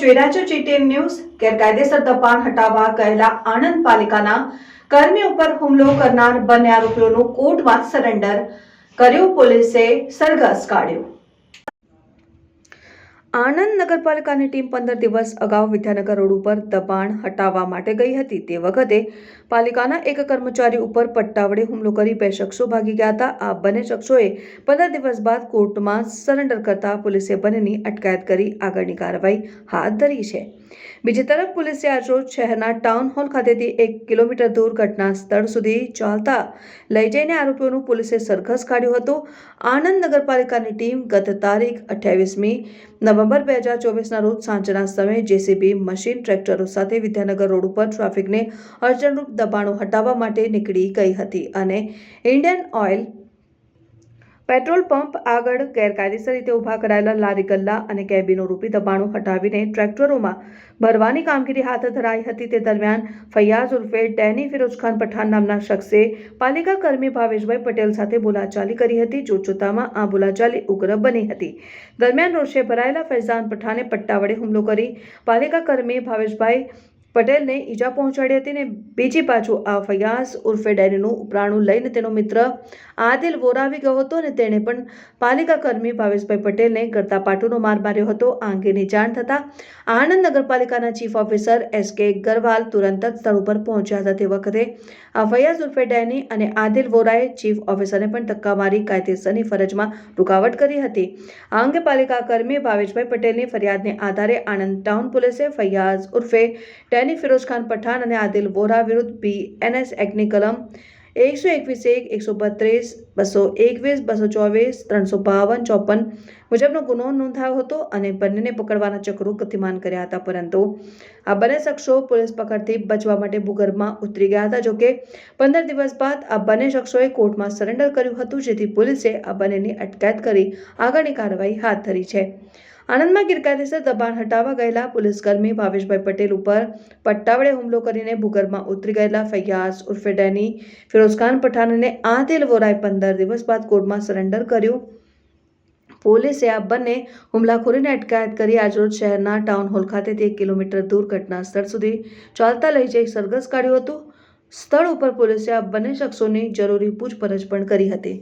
જોઈ રહ્યા છો જીટીએન ન્યૂઝ ગેરકાયદેસર દબાણ હટાવવા ગયેલા આણંદ પાલિકાના કર્મી ઉપર હુમલો કરનાર બંને આરોપીઓનું કોર્ટમાં સરેન્ડર કર્યું, પોલીસે સરઘસ કાઢ્યું. આણંદ નગરપાલિકાની ટીમ પંદર દિવસ અગાઉ વિદ્યાનગર રોડ ઉપર દબાણ હટાવવા માટે ગઈ હતી. તે વખતે પાલિકાના એક કર્મચારી ઉપર પટ્ટા વડે હુમલો કરી બે શખ્સો ભાગી ગયા હતા. આ બંને શખ્સોએ પંદર દિવસ બાદ કોર્ટમાં સરેન્ડર કરતા પોલીસે બંનેની અટકાયત કરી આગળની કાર્યવાહી હાથ ધરી છે. બીજી તરફ પોલીસે આજરોજ શહેરના ટાઉન હોલ ખાતેથી એક કિલોમીટર દૂર ઘટના સ્થળ સુધી ચાલતા લઈ જઈને આરોપીઓનું પોલીસે સરઘસ કાઢ્યું હતું. આણંદ નગરપાલિકાની ટીમ ગત તારીખ અઠ્યાવીસમી નવેમ્બર બે હજાર ચોવીસના રોજ સાંજના સમયે જેસીબી, મશીન, ટ્રેક્ટરો સાથે વિદ્યાનગર રોડ ઉપર ટ્રાફિકને અડચણરૂપ દબાણો હટાવવા માટે નીકળી ગઈ હતી અને ઇન્ડિયન ઓઇલ પેટ્રોલ પંપ આગળ ગેરકાયદેસર રીતે ઊભા કરાયેલા લારી ગલ્લા અને કેબિનો રૂપી દબાણો હટાવીને ટ્રેક્ટરોમાં ભરવાની કામગીરી હાથ ધરાઈ હતી. તે દરમિયાન ફૈયાઝ ઉર્ફે ડેની ફિરોજખાન પઠાણ નામના શખ્સે પાલિકા કર્મી ભાવેશભાઈ પટેલ સાથે બોલાચાલી કરી હતી. જોતજોતામાં આ બોલાચાલી ઉગ્ર બની હતી. દરમિયાન રોષે ભરાયેલા ફૈઝાન પઠાણે પટ્ટા વડે હુમલો કરી પાલિકા કર્મી ભાવેશભાઈ પટેલને ઈજા પહોંચાડી હતી ને બીજી બાજુ આ ફયાઝ ઉર્ફે ડેરીનું ઉપરાણું લઈને તેનો મિત્ર આદિલ વોરા આવી ગયો હતો અને તેણે પણ પાલિકા કર્મી ભાવેશભાઈ પટેલને કરતા પાટુનો માર માર્યો હતો. આ અંગેની જાણ થતાં આણંદ નગરપાલિકાના ચીફ ઓફિસર એસ કે ગરવાલ તુરંત જ સ્થળ ઉપર પહોંચ્યા હતા. તે વખતે આ ફયાઝ ઉર્ફે ડેની અને આદિલ વોરાએ ચીફ ઓફિસરને પણ ધક્કા મારી કાયદેસરની ફરજમાં રૂકાવટ કરી હતી. આ અંગે પાલિકા કર્મી ભાવેશભાઈ પટેલની ફરિયાદને આધારે આણંદ ટાઉન પોલીસે ફૈયાઝ ઉર્ફે ડેની ફિરોઝ ખાન પઠાણ અને આદિલ વોરા વિરુદ્ધ બી એનએસ એક્ટની કલમ એકસો એકવીસ એક, એકસો બત્રીસ, બસો એકવીસ, બસો ચોવીસ, ત્રણસો બાવન, ચોપન મુજબનો ગુનો નોંધાયો હતો અને બંનેને પકડવાના ચક્રો ગતિમાન કર્યા હતા. પરંતુ આ બંને શખ્સો પોલીસ પકડથી બચવા માટે ભૂગર્ભમાં ઉતરી ગયા હતા. જોકે પંદર દિવસ બાદ આ બંને શખ્સોએ કોર્ટમાં સરેન્ડર કર્યું હતું, જેથી પોલીસે આ બંનેની અટકાયત કરી આગળની કાર્યવાહી હાથ ધરી છે. આણંદમાં ગેરકાયદેસર દબાણ હટાવવા ગયેલા પોલીસકર્મી ભાવેશભાઈ પટેલ ઉપર પટ્ટા વડે હુમલો કરીને ભૂગર્ભમાં ઉતરી ગયેલા ફૈયાઝ ઉર્ફે ડેની ફિરોઝખાન પઠાણને આદિલ વોરાએ પંદર દિવસ બાદ કોર્ટમાં સરેન્ડર કર્યું. પોલીસે આ બંને હુમલાખોરીને અટકાયત કરી આજરોજ શહેરના ટાઉન હોલ ખાતેથી એક કિલોમીટર દૂર ઘટના સ્થળ સુધી ચાલતા લઈ જઈ સરઘસ કાઢ્યું હતું. સ્થળ ઉપર પોલીસે આ બંને શખ્સોની જરૂરી પૂછપરછ પણ કરી હતી.